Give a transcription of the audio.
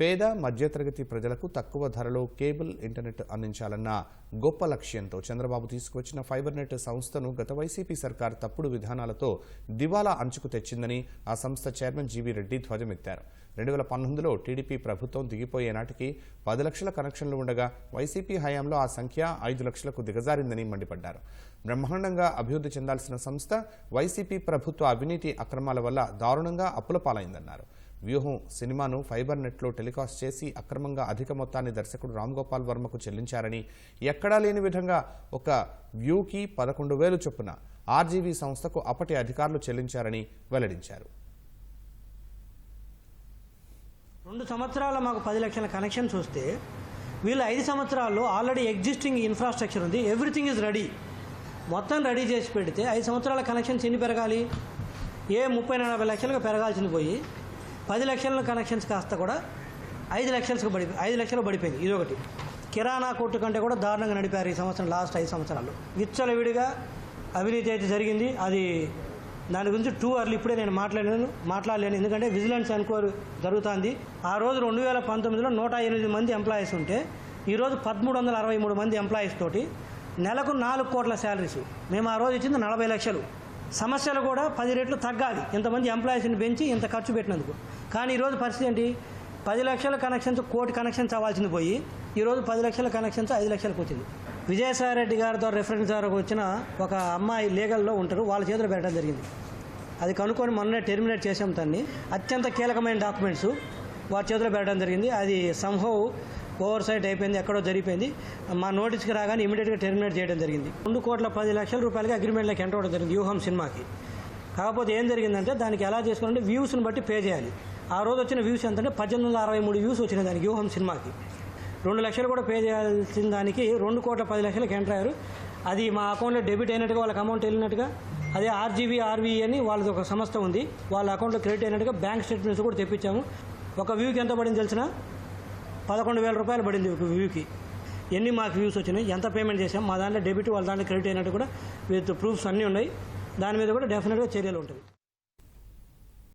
పేద మధ్యతరగతి ప్రజలకు తక్కువ ధరలో కేబుల్ ఇంటర్నెట్ అందించాలన్న గొప్ప లక్ష్యంతో చంద్రబాబు తీసుకువచ్చిన ఫైబర్నెట్ సంస్థను గత వైసీపీ సర్కార్ తప్పుడు విధానాలతో దివాలా అంచుకు తెచ్చిందని ఆ సంస్థ చైర్మన్ జీవీ రెడ్డి ధ్వజమెత్తారు. రెండు వేల పంతొమ్మిదిలో టీడీపీ ప్రభుత్వం దిగిపోయే నాటికి పది లక్షల కనెక్షన్లు ఉండగా వైసీపీ హయాంలో ఆ సంఖ్య ఐదు లక్షలకు దిగజారిందని మండిపడ్డారు. బ్రహ్మాండంగా అభివృద్ధి చెందాల్సిన సంస్థ వైసీపీ ప్రభుత్వ అవినీతి అక్రమాల వల్ల దారుణంగా అప్పుల పాలైందన్నారు. వ్యూహం సినిమాను ఫైబర్ నెట్లో టెలికాస్ట్ చేసి అక్రమంగా అధిక మొత్తాన్ని దర్శకుడు రామ్ గోపాల్ వర్మకు చెల్లించారని ఎక్కడా లేని విధంగా ఒక వ్యూకి పదకొండు వేలు చొప్పున ఆర్జీవీ సంస్థకు అప్పటి అధికారులు చెల్లించారని వెల్లడించారు. రెండు సంవత్సరాల మాకు పది లక్షల కనెక్షన్స్ వస్తే వీళ్ళు ఐదు సంవత్సరాల్లో ఆల్రెడీ ఎగ్జిస్టింగ్ ఇన్ఫ్రాస్ట్రక్చర్ ఉంది ఎవ్రీథింగ్ ఇస్ రెడీ. మొత్తం రెడీ చేసి పెడితే ఐదు సంవత్సరాల కనెక్షన్స్ ఎన్ని పెరగాలి? ఏ ముప్పై నలభై లక్షలుగా పెరగాల్సింది పోయి పది లక్షల కనెక్షన్స్ కాస్త కూడా ఐదు లక్షలకు పడి ఐదు లక్షలు పడిపోయింది. ఇది ఒకటి కిరాణా కొట్టు కంటే కూడా దారుణంగా నడిపారు ఈ సంవత్సరం లాస్ట్ ఐదు సంవత్సరాలు. విచ్చలవిడిగా అవినీతి అయితే జరిగింది. అది దాని గురించి టూ అవర్లు ఇప్పుడే నేను మాట్లాడలేను మాట్లాడలేను. ఎందుకంటే విజిలెన్స్ ఎన్క్వైరీ జరుగుతుంది. ఆ రోజు రెండు వేల పంతొమ్మిదిలో నూట ఎనిమిది మంది ఎంప్లాయీస్ ఉంటే ఈరోజు పదమూడు వందల అరవై మూడు మంది ఎంప్లాయీస్ తోటి నెలకు నాలుగు కోట్ల శాలరీస్. మేము ఆ రోజు ఇచ్చింది నలభై లక్షలు. సమస్యలు కూడా పది రెట్లు తగ్గాలి. ఇంతమంది ఎంప్లాయీస్ని పెంచి ఇంత ఖర్చు పెట్టినందుకు. కానీ ఈరోజు పరిస్థితి ఏంటి? పది లక్షల కనెక్షన్స్ కోటి కనెక్షన్స్ అవ్వాల్సింది పోయి ఈరోజు పది లక్షల కనెక్షన్స్ ఐదు లక్షలకు వచ్చింది. విజయసాయి రెడ్డి గారి ద్వారా రెఫరెన్స్ ద్వారా వచ్చిన ఒక అమ్మాయి లీగల్లో ఉంటారు వాళ్ళ చేతిలో పెట్టడం జరిగింది. అది కనుక్కొని మొన్నే టెర్మినేట్ చేసాం తన్ని. అత్యంత కీలకమైన డాక్యుమెంట్స్. వారి చేతిలో పెట్టడం జరిగింది. అది సంహవ్ ఓవర్ సైట్ అయిపోయింది ఎక్కడో జరిగిపోయింది. మా నోటీస్కి రాగానే ఇమీడియట్గా టెర్మినేట్ చేయడం జరిగింది. రెండు కోట్ల పది లక్షల రూపాయలకి అగ్రిమెంట్లోకి ఎంటర్ అవడం జరిగింది వ్యూహం సినిమాకి. కాకపోతే ఏం జరిగిందంటే దానికి ఎలా చేసుకోవాలంటే వ్యూస్ని బట్టి పే చేయాలి. ఆ రోజు వచ్చిన వ్యూస్ ఎంతంటే పద్దెనిమిది వందల అరవై మూడు వ్యూస్ వచ్చినాయి దానికి వ్యూహం సినిమాకి. రెండు లక్షలు కూడా పే చేయాల్సిన దానికి రెండు కోట్ల పది లక్షలకి ఎంటర్ అయ్యారు. అది మా అకౌంట్లో డెబిట్ అయినట్టుగా వాళ్ళకి అమౌంట్ వెళ్ళినట్టుగా అదే ఆర్జీవీ ఆర్వీ అని వాళ్ళది ఒక సంస్థ ఉంది. వాళ్ళ అకౌంట్లో క్రెడిట్ అయినట్టుగా బ్యాంక్ స్టేట్మెంట్స్ కూడా తెప్పించాము. ఒక వ్యూకి ఎంత పడింది తెలిసిన? పదకొండు వేల రూపాయలు పడింది ఒక వ్యూకి. ఎన్ని మాకు వ్యూస్ వచ్చినాయి? ఎంత పేమెంట్ చేసాం మా దాంట్లో డెబిట్ వాళ్ళ దాంట్లో క్రెడిట్ అయినట్టు కూడా విత్ ప్రూఫ్స్ అన్నీ ఉన్నాయి. దాని మీద కూడా డెఫినెట్గా చర్యలు ఉంటుంది